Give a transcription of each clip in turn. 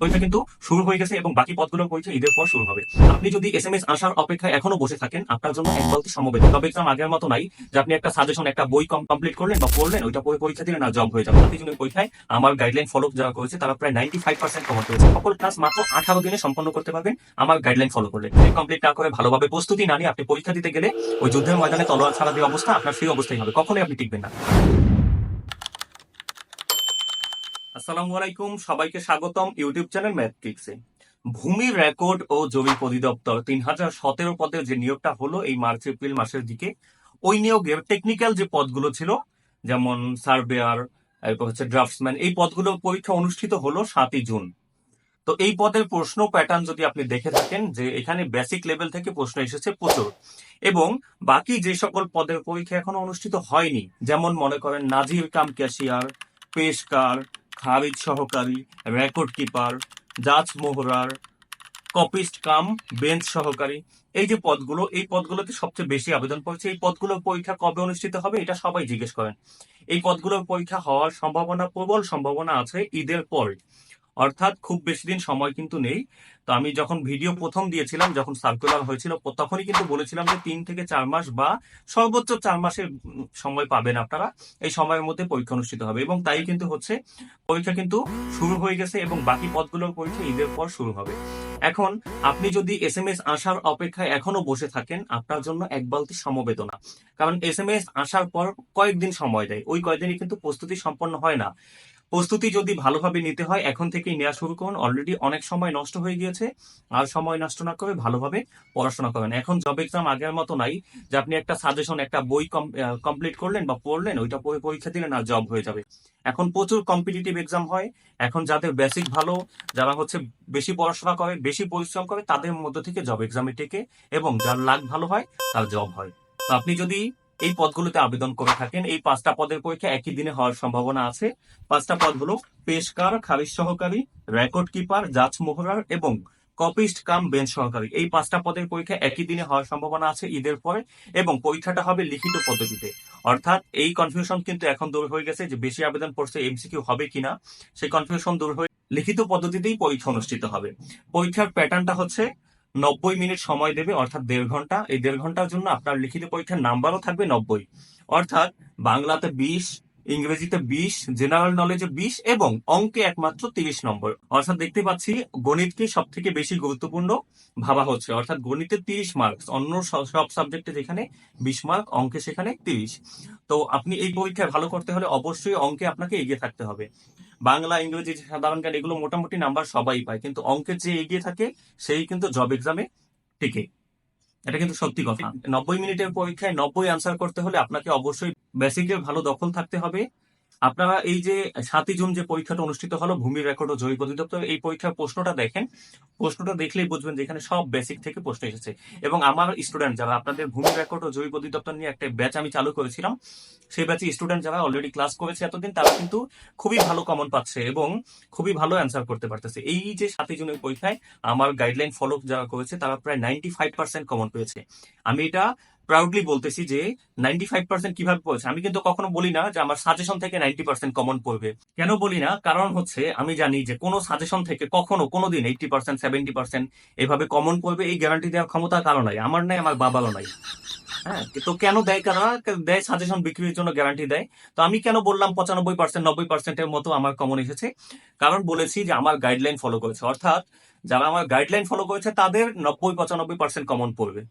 পরীক্ষা কিন্তু শুরু হয়ে গেছে এবং বাকি পদগুলোর পরীক্ষা ঈদের পর শুরু হবে। আপনি যদি এস এম এস আসার অপেক্ষায় এখনও বসে থাকেন, আপনার জন্য এক বলতে সমবেত। তবে এক্সাম আগের মতো নাই যে আপনি একটা সাজেশন একটা বই কম কমপ্লিট করলেন বা পড়লেন, ওইটা পরে পরীক্ষা দিলেন না জব হয়ে যাবে। আপনি জন্য পরীক্ষায় আমার গাইডলাইন ফলো যারা করেছে, তারা প্রায় নাইনটি ফাইভ পার্সেন্ট কমন করেছে। সকল ক্লাস মাত্র আঠারো দিনে সম্পন্ন করতে পারবেন, আমার গাইডলাইন ফলো করলে। কমপ্লিট না করে ভালোভাবে প্রস্তুতি না নিয়ে আপনি পরীক্ষা দিতে গেলে ওই যুদ্ধের ময়দানে তলোয়ার ছাড়া দিয়ে অবস্থা আপনার সেই অবস্থায় হবে। কখনোই আপনি টিকবেন না। আসসালামু আলাইকুম, সবাইকে স্বাগতম ইউটিউব চ্যানেল ম্যাথট্রিক্সে ভূমি রেকর্ড ও জমি অধিদপ্তর তিন হাজার সতেরো পদের যে নিয়োগটা হলো এই মার্চ, এপ্রিল মাসের দিকে, ওই নিয়োগের টেকনিক্যাল যে পদগুলো ছিল, যেমন সার্ভেয়ার, এরপর হচ্ছে ড্রাফটসম্যান, এই পদগুলো পরীক্ষা অনুষ্ঠিত হলো সাতই জুন। তো এই পদের প্রশ্ন প্যাটার্ন যদি আপনি দেখে থাকেন, যে এখানে বেসিক লেভেল থেকে প্রশ্ন এসেছে প্রচুর, এবং বাকি যে সকল পদের পরীক্ষা এখনও অনুষ্ঠিত হয়নি, যেমন মনে করেন নাজির কাম ক্যাশিয়ার পেশকার খারিজ সহকারী রেকর্ড কিপার জাজ মোহরার কপিস্ট কাম বেঞ্চ সহকারী। এই যে পদগুলো, এই পদগুলোতে সবচেয়ে বেশি আবেদন পড়ছে। এই পদগুলোর পরীক্ষা কবে অনুষ্ঠিত হবে, এটা সবাই জিজ্ঞেস করেন। এই পদগুলোর পরীক্ষা হওয়ার সম্ভাবনা, প্রবল সম্ভাবনা আছে ঈদের পরে। অর্থাৎ খুব বেশি দিন সময় কিন্তু নেই। তো আমি যখন ভিডিও প্রথম দিয়েছিলাম, যখন সার্কুলার হয়েছিল, তখনই কিন্তু বলেছিলাম যে তিন থেকে চার মাস বা সর্বোচ্চ চার মাসের সময় পাবেন আপনারা। এই সময়ের মধ্যে পরীক্ষা অনুষ্ঠিত হবে এবং তাই কিন্তু হচ্ছে পরীক্ষা কিন্তু শুরু হয়ে গেছে এবং বাকি পদগুলোর পরীক্ষা ঈদের পর শুরু হবে। এখন আপনি যদি এস এম এস আসার অপেক্ষায় এখনও বসে থাকেন, আপনার জন্য এক বালতি সমবেদনা। কারণ এস এম এস আসার পর কয়েকদিন সময় দেয়। ওই কয়েকদিনই কিন্তু প্রস্তুতি সম্পন্ন হয় না। প্রস্তুতি যদি ভালোভাবে নিতে হয়, এখন থেকেই নেওয়া শুরু করুন। অলরেডি অনেক সময় নষ্ট হয়ে গিয়েছে, আর সময় নষ্ট না করে ভালোভাবে পড়াশোনা করেন এখন জব এক্সাম আগের মতো নাই, যে আপনি একটা সাজেশন একটা বই কমপ্লিট করলেন বা পড়লেন, ওইটা পরে পরীক্ষা দিলেন আর জব হয়ে যাবে। এখন প্রচুর কম্পিটিটিভ এক্সাম হয়। এখন যাদের বেসিক ভালো, যারা হচ্ছে বেশি পড়াশোনা করে, বেশি পরিশ্রম করে, তাদের মধ্যে থেকে জব এক্সামে টেকে, এবং যার লাগ ভালো হয়, তার জব হয়। তো আপনি যদি এই পদগুলোতে আবেদন করে থাকেন। এই পাঁচটা পদের পরীক্ষা একই দিনে হওয়ার সম্ভাবনা আছে। পাঁচটা পদ হলো পেশকার, খারিজ সহকারী, রেকর্ড কিপার, জাজ মোহরার এবং কপিস্ট কাম বেঞ্চ সহকারী। এই পাঁচটা পদের পরীক্ষা একই দিনে হওয়ার সম্ভাবনা আছে ঈদের পরে এবং পরীক্ষাটা হবে লিখিত পদ্ধতিতে। অর্থাৎ এই কনফিউশন কিন্তু এখন দূর হয়ে গেছে যে বেশি আবেদন পড়ছে এমসিকিউ হবে কিনা। সেই কনফিউশন দূর হয়ে লিখিত পদ্ধতিতেই পরীক্ষা অনুষ্ঠিত হবে। পরীক্ষার প্যাটার্নটা হচ্ছে নব্বই মিনিট সময় দেবে, অর্থাৎ দেড় ঘণ্টা। এই দেড় ঘণ্টার জন্য আপনার লিখিত পরীক্ষার নাম্বারও থাকবে নব্বই। অর্থাৎ বাংলাতে বিশ ইংরেজিতে বিশ জেনারেল নলেজে বিশ এবং অঙ্কে একমাত্র তিরিশ নম্বর। অর্থাৎ দেখতে পাচ্ছি গণিতকে সব থেকে বেশি গুরুত্বপূর্ণ ভাবা হচ্ছে। অর্থাৎ গণিতে তিরিশ মার্কস অন্য সব সাবজেক্টে যেখানে বিশ মার্ক অঙ্কে সেখানে তিরিশ। তো আপনি এই পরীক্ষায় ভালো করতে হলে অবশ্যই অঙ্কে আপনাকে এগিয়ে থাকতে হবে। বাংলা, ইংরেজি সাধারণ জ্ঞান, এগুলো মোটামুটি নাম্বার সবাই পায়। কিন্তু অঙ্কের যে এগিয়ে থাকে, সেই কিন্তু জব এক্সামে টিকে। এটা কিন্তু সত্যি কথা। নব্বই মিনিটের পরীক্ষায় নব্বই আনসার করতে হলে আপনাকে অবশ্যই বেসিকের ভালো দখল থাকতে হবে। আপনারা এই যে সাতই জুন যে পরীক্ষাটা অনুষ্ঠিত হলো, ভূমি রেকর্ড ও জৈব অধিদপ্তর, এই পরীক্ষার প্রশ্নটা দেখেন। প্রশ্নটা দেখলেই বুঝবেন যে এখানে সব বেসিক থেকে প্রশ্ন এসেছে। এবং আমার স্টুডেন্ট যারা, আপনাদের ভূমি রেকর্ড ও জৈব অধিদপ্তর নিয়ে একটা ব্যাচ আমি চালু করেছিলাম, সেই ব্যাচে স্টুডেন্ট যারা অলরেডি ক্লাস করেছে এতদিন, তারা কিন্তু খুবই ভালো কমন পাচ্ছে এবং খুবই ভালো অ্যান্সার করতে পারতেছে। এই যে সাতই জুনের পরীক্ষায় আমার গাইডলাইন ফলো যারা করেছে, তারা প্রায় নাইনটি ফাইভ পার্সেন্ট কমন পেয়েছে। আমি এটা প্রাউডলি বলতেছি যে নাইনটি ফাইভ পার্সেন্ট কীভাবে পড়েছে? আমি কিন্তু কখনো বলি না যে আমার সাজেশন থেকে নাইনটি পার্সেন্ট কমন পড়বে। কেন বলি না? কারণ হচ্ছে আমি জানি যে কোনো সাজেশন থেকে কখনো কোনোদিন এইটটি পার্সেন্ট সেভেন্টি পার্সেন্ট এভাবে কমন পড়বে, এই গ্যারান্টি দেওয়ার ক্ষমতা কারও নাই। আমার নাই, আমার বাবারও নাই। হ্যাঁ তো কেন দেয় কারা? দেয় সাজেশন বিক্রির জন্য গ্যারান্টি দেয়। তো আমি কেন বললাম পঁচানব্বই পার্সেন্ট নব্বই পার্সেন্টের মতো আমার কমন এসেছে? কারণ বলেছি যে আমার গাইডলাইন ফলো করেছে। অর্থাৎ যারা আমার গাইডলাইন ফলো করেছে, তাদের নব্বই, পঁচানব্বই পার্সেন্ট কমন পড়বে।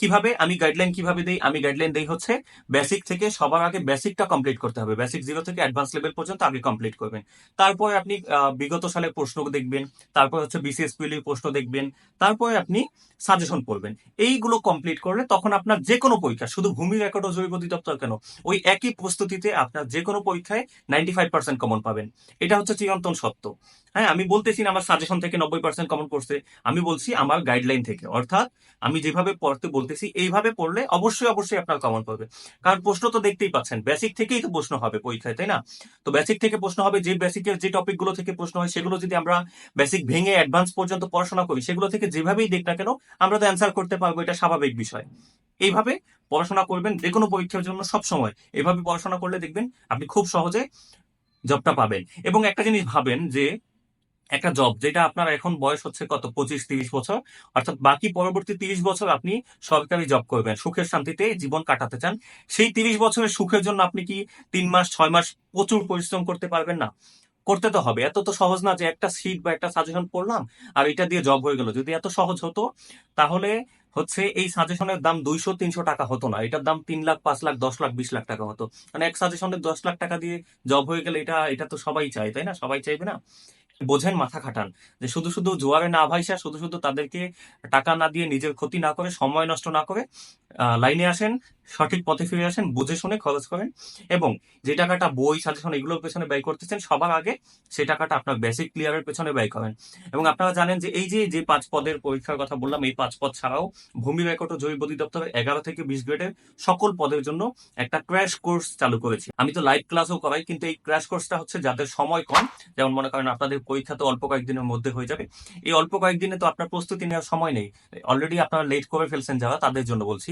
কীভাবে আমি গাইডলাইন কীভাবে দেই, আমি গাইডলাইন দেই হচ্ছে বেসিক থেকে সবার আগে বেসিকটা কমপ্লিট করতে হবে। বেসিক জিরো থেকে অ্যাডভান্স লেভেল পর্যন্ত আগে কমপ্লিট করবেন। তারপরে আপনি বিগত সালের প্রশ্ন দেখবেন, তারপর হচ্ছে বিসিএস পিএল প্রশ্ন দেখবেন, তারপরে আপনি সাজেশন পড়বেন। এইগুলো কমপ্লিট করলে তখন আপনার যে কোনো পরীক্ষা, শুধু ভূমি রেকর্ড ও জৈব অধিদপ্তর কেন? ওই একই প্রস্তুতিতে আপনার যে কোনো পরীক্ষায় নাইনটি ফাইভ পার্সেন্ট কমন পাবেন। এটা হচ্ছে চিরন্তন সত্য। হ্যাঁ আমি বলতেছি আমার সাজেশন থেকে নব্বই পার্সেন্ট কমন করছে। আমি বলছি আমার গাইডলাইন থেকে। অর্থাৎ আমি যেভাবে পড়তে বলতেছি, এইভাবে পড়লে অবশ্যই অবশ্যই আপনার কমন পাবে। কারণ প্রশ্ন তো দেখতেই পাচ্ছেন বেসিক থেকেই তো প্রশ্ন হবে পরীক্ষায়, তাই না? তো বেসিক থেকে প্রশ্ন হবে, যে বেসিকের যে টপিকগুলো থেকে প্রশ্ন হয়, সেগুলো যদি আমরা বেসিক ভেঙে অ্যাডভান্স পর্যন্ত পড়াশোনা করি, সেগুলো থেকে যেভাবেই দেখ না কেন, আমরা তো অ্যান্সার করতে পারব, এটা স্বাভাবিক বিষয়। এইভাবে পড়াশোনা করবেন যে কোনো পরীক্ষার জন্য সব সময়। এইভাবে পড়াশোনা করলে দেখবেন আপনি খুব সহজে জবটা পাবেন। এবং একটা জিনিস ভাবেন যে একটা জব যেটা আপনার এখন বয়স হচ্ছে কত? পঁচিশ, তিরিশ বছর। অর্থাৎ বাকি পরবর্তী তিরিশ বছর আপনি সরকারি জব করবেন। সুখের শান্তিতে জীবন কাটাতে চান। সেই তিরিশ বছরের সুখের জন্য আপনি কি তিন মাস, ছয় মাস প্রচুর পরিশ্রম করতে পারবেন? না। করতে তো হবে। এত তো সহজ না যে একটা সিট বা একটা সাজেশন পড়লাম আর এটা দিয়ে জব হয়ে গেল। যদি এত সহজ হতো, তাহলে হচ্ছে এই সাজেশনের দাম দুইশো, তিনশো টাকা হতো না। এটার দাম তিন লাখ, পাঁচ লাখ, দশ লাখ, বিশ লাখ টাকা হতো। মানে এক সাজেশনের দশ লাখ টাকা দিয়ে জব হয়ে গেলে এটা এটা তো সবাই চায়, তাই না? সবাই চাইবে না? বোঝেন, মাথা খাটান যে শুধু শুধু জোয়ারে না ভাইসা, শুধু শুধু তাদেরকে টাকা না দিয়ে নিজের ক্ষতি না করে, সময় নষ্ট না করে লাইনে আসেন সঠিক পথে ফিরে আসেন, বুঝে শুনে খরচ করেন এবং যে টাকাটা বই, সাজেশন এগুলোর পেছনে ব্যয় করতেছেন, সবার আগে সেই টাকাটা আপনার বেসিক ক্লিয়ারের পেছনে ব্যয় করেন। এবং আপনারা জানেন যে এই যে যে পাঁচ পদের পরীক্ষার কথা বললাম, এই পাঁচ পদ ছাড়াও ভূমি রেকর্ড ও জৈব অধিদপ্তরের এগারো থেকে বিশ গ্রেডের সকল পদের জন্য একটা ক্র্যাশ কোর্স চালু করেছি। আমি তো লাইভ ক্লাসও করাই, কিন্তু এই ক্র্যাশ কোর্সটা হচ্ছে যাদের সময় কম, যেমন মনে করেন আপনাদের পরীক্ষা তো অল্প কয়েকদিনের মধ্যে হয়ে যাবে। এই অল্প কয়েকদিনে তো আপনার প্রস্তুতি নেওয়ার সময় নেই। অলরেডি আপনারা লেট করে ফেলছেন যারা, তাদের জন্য বলছি।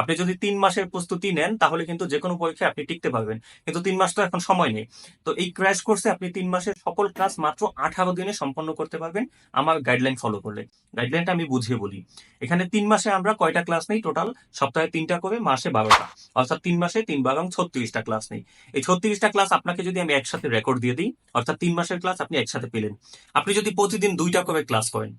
আপনি যদি তিন মাসের প্রস্তুতি নেন, তাহলে কিন্তু যে কোনো পরীক্ষায় আপনি টিকতে পারবেন। কিন্তু তিন মাস তো এখন সময় নেই। তো এই ক্র্যাশ কোর্সে আপনি তিন মাসের সকল ক্লাস মাত্র আঠারো দিনে সম্পন্ন করতে পারবেন আমার গাইডলাইন ফলো করলে। গাইডলাইনটা আমি বুঝিয়ে বলি। এখানে তিন মাসে আমরা কয়টা ক্লাস নেই টোটাল সপ্তাহে তিনটা করে, মাসে বারোটা। অর্থাৎ তিন মাসে তিন বারং ছত্রিশটা ক্লাস নেই। এই ছত্রিশটা ক্লাস আপনাকে যদি আমি একসাথে রেকর্ড দিয়ে দিই, অর্থাৎ তিন মাসের ক্লাস আপনি একসাথে পেলেন। আপনি যদি প্রতিদিন দুইটা করে ক্লাস করেন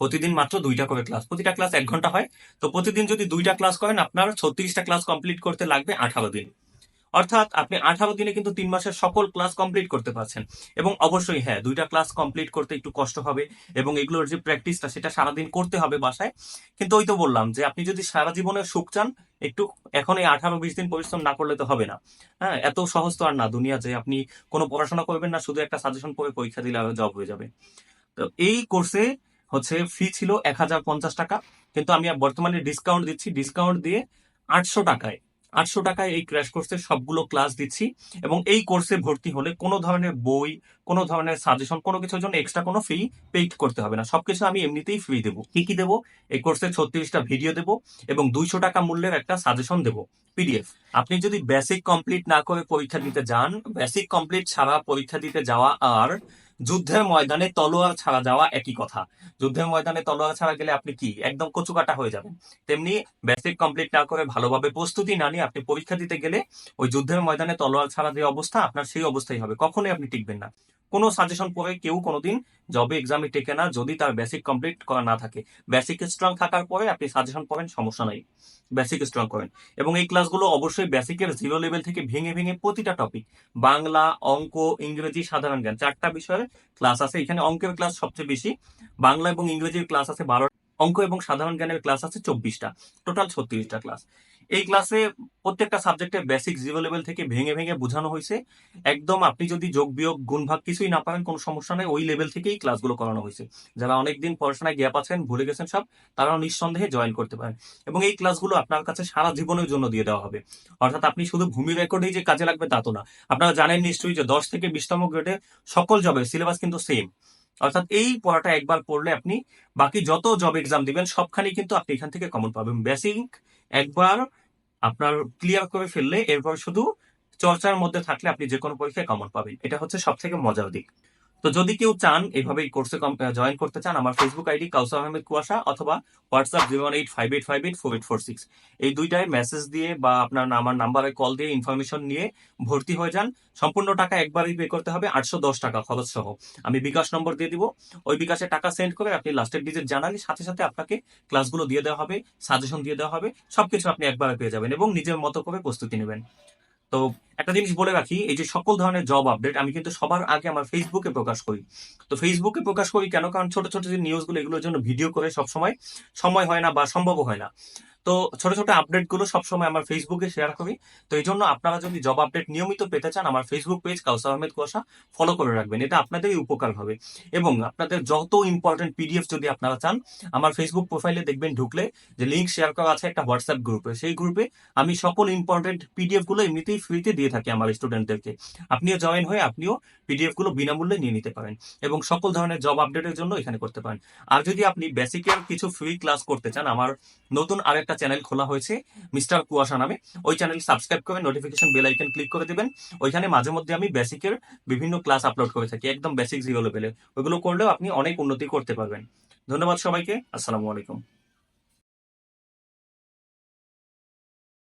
প্রতিদিন মাত্র দুইটা করে ক্লাস প্রতিটা ক্লাস এক ঘণ্টা হয়। তো প্রতিদিন যদি দুইটা ক্লাস করেন, আপনার ছত্রিশটা ক্লাস কমপ্লিট করতে লাগবে আঠারো দিন। অর্থাৎ আপনি আঠারো দিনে কিন্তু তিন মাসের সকল ক্লাস কমপ্লিট করতে পারছেন। এবং অবশ্যই হ্যাঁ দুইটা ক্লাস কমপ্লিট করতে একটু কষ্ট হবে এবং এগুলোর যে প্র্যাকটিসটা সেটা সারাদিন করতে হবে বাসায়। কিন্তু ওই তো বললাম যে, আপনি যদি সারা জীবনের সুখ চান, একটু এখন এই আঠারো বিশ দিন পরিশ্রম না করলে তো হবে না। হ্যাঁ এত সহজ তো আর না দুনিয়া যে, আপনি কোনো পড়াশোনা করবেন না, শুধু একটা সাজেশন পড়ে পরীক্ষা দিলে জব হয়ে যাবে। তো এই কোর্সে হচ্ছে ফি ছিল এক হাজার পঞ্চাশ টাকা, কিন্তু আমি বর্তমানে ডিসকাউন্ট দিচ্ছি। ডিসকাউন্ট দিয়ে আটশো টাকায় আটশো টাকায় এই ক্র্যাশ কোর্সের সবগুলো ক্লাস দিচ্ছি এবং এই কোর্সে ভর্তি হলে কোনো ধরনের বই, কোনো ধরনের সাজেশন কোনো কিছুর জন্য এক্সট্রা কোনো ফি পেইড করতে হবে না। সবকিছু আমি এমনিতেই ফ্রি দেবো। কি কি দেবো? এই কোর্সের ছত্রিশটা ভিডিও দেবো এবং দুইশো টাকা মূল্যের একটা সাজেশন দেবো পিডিএফ আপনি যদি বেসিক কমপ্লিট না করে পরীক্ষা দিতে যান বেসিক কমপ্লিট ছাড়া পরীক্ষা দিতে যাওয়া আর যুদ্ধের ময়দানে তলোয়ার ছাড়া যাওয়া একই কথা। যুদ্ধের ময়দানে তলোয়ার ছাড়া গেলে আপনি কি? একদম কচুকাটা হয়ে যাবেন। তেমনি বেসিক কমপ্লিট না করে ভালোভাবে প্রস্তুতি না নিয়ে আপনি পরীক্ষা দিতে গেলে ওই যুদ্ধের ময়দানে তলোয়ার ছাড়া যে অবস্থা, আপনার সেই অবস্থাই হবে। কখনোই আপনি টিকবেন না। কোনো সাজেশন পরে কেউ কোনোদিন জবে এক্সামে টেকে না, যদি তার বেসিক কমপ্লিট করা না থাকে। বেসিক স্ট্রং থাকার পরে আপনি সাজেশন পড়েন সমস্যা নাই। বেসিক স্ট্রং করেন। এবং এই ক্লাসগুলো অবশ্যই বেসিকের জিরো লেভেল থেকে ভেঙে ভেঙে প্রতিটা টপিক বাংলা, অঙ্ক, ইংরেজি, সাধারণ জ্ঞান, চারটা বিষয়ের ক্লাস আছে। এখানে অঙ্কের ক্লাস সবচেয়ে বেশি। বাংলা এবং ইংরেজির ক্লাস আছে বারো, অঙ্ক এবং সাধারণ জ্ঞানের ক্লাস আছে চব্বিশটা। টোটাল ছত্রিশটা ক্লাস এই ক্লাসে প্রত্যেকটা সাবজেক্টের বেসিক জিরো লেভেল থেকে ভেঙে ভেঙে বোঝানো হয়েছে। একদম আপনি যদি যোগ বিয়োগ, গুণ ভাগ কিছুই না পারেন, কোনো সমস্যা নেই, ওই লেভেল থেকেই ক্লাসগুলো করানো হয়েছে। যারা অনেকদিন পড়াশোনায় গ্যাপ আছেন, ভুলে গেছেন সব, তারাও নিঃসন্দেহে জয়েন করতে পারেন। এবং এই ক্লাসগুলো আপনার কাছে সারা জীবনের জন্য দিয়ে দেওয়া হবে। অর্থাৎ আপনি শুধু ভূমি রেকর্ডেই যে কাজে লাগবে তা তো না। আপনারা জানেন নিশ্চয়ই যে দশ থেকে বিশতম গ্রেডে সকল জবের সিলেবাস কিন্তু সেম অর্থাৎ এই পড়াটা একবার পড়লে আপনি বাকি যত জব এক্সাম দিবেন সবখানি কিন্তু আপনি এখান থেকে কমন পাবেন। বেসিক একবার আপনার ক্লিয়ার করে ফেললে এরপর শুধু চর্চার মধ্যে থাকলে আপনি যে কোনো পরীক্ষায় কমন পাবেন। এটা হচ্ছে সব থেকে মজার দিক। তো যদি কেউ চান এভাবে এই কোর্সে জয়েন করতে চান, আমার ফেসবুক আইডি কাউসার আহমেদ কুয়াশা অথবা WhatsApp zero one eight five eight five eight four eight four six এই দুইটায় মেসেজ দিয়ে বা আপনার আমার নাম্বারে কল দিয়ে ইনফরমেশন নিয়ে ভর্তি হয়ে যান। সম্পূর্ণ টাকা একবারই পে করতে হবে, আটশো দশ টাকা খরচ সহ আমি বিকাশ নম্বর দিয়ে দিব। ওই বিকাশে টাকা সেন্ড করে আপনি লাস্টের ডিজিট জানালে সাথে সাথে আপনাকে ক্লাসগুলো দিয়ে দেওয়া হবে সাজেশন দিয়ে দেওয়া হবে, সবকিছু আপনি একবারে পেয়ে যাবেন এবং নিজের মতো করে প্রস্তুতি নেবেন। তো একটা জিনিস বলে রাখি, এই যে সকল ধরনের জব আপডেট আমি কিন্তু সবার আগে আমার ফেসবুকে প্রকাশ করি। তো ফেসবুকে প্রকাশ করি কেন? কারণ ছোট ছোট যে নিউজগুলো এগুলোর জন্য ভিডিও করে সবসময় সময় হয় না বা সম্ভব হয় না। তো ছোট ছোট আপডেটগুলো সবসময় আমার ফেসবুকে শেয়ার করি। তো এই জন্য আপনারা যদি জব আপডেট নিয়মিত পেতে চান, আমার ফেসবুক পেজ কাউসার আহমেদ কুয়াশা ফলো করে রাখবেন। এটা আপনাদেরই উপকার হবে। এবং আপনাদের যত ইম্পর্টেন্ট পিডিএফ যদি আপনারা চান, আমার ফেসবুক প্রোফাইলে দেখবেন ঢুকলে যে লিঙ্ক শেয়ার করা আছে একটা হোয়াটসঅ্যাপ গ্রুপে সেই গ্রুপে আমি সকল ইম্পর্টেন্ট পিডিএফগুলো এমনিতেই ফ্রিতে দিয়ে থাকি আমার স্টুডেন্টদেরকে আপনিও জয়েন হয়ে আপনিও পিডিএফগুলো বিনামূল্যে নিয়ে নিতে পারেন এবং সকল ধরনের জব আপডেটের জন্য এখানে করতে পারেন। আর যদি আপনি বেসিকের কিছু ফ্রি ক্লাস করতে চান, আমার নতুন আরেকটা চ্যানেল খোলা হয়েছে, মিস্টার কুয়াশা নামে। ওই চ্যানেল সাবস্ক্রাইব করে নোটিফিকেশন বেল আইকন ক্লিক করে দেবেন। ওইখানে মাঝে মধ্যে আমি বেসিকের বিভিন্ন ক্লাস আপলোড করে থাকি, একদম বেসিক জিরো লেভেলে ওইগুলো করলেও আপনি অনেক উন্নতি করতে পারবেন। ধন্যবাদ সবাইকে, আসসালামু আলাইকুম।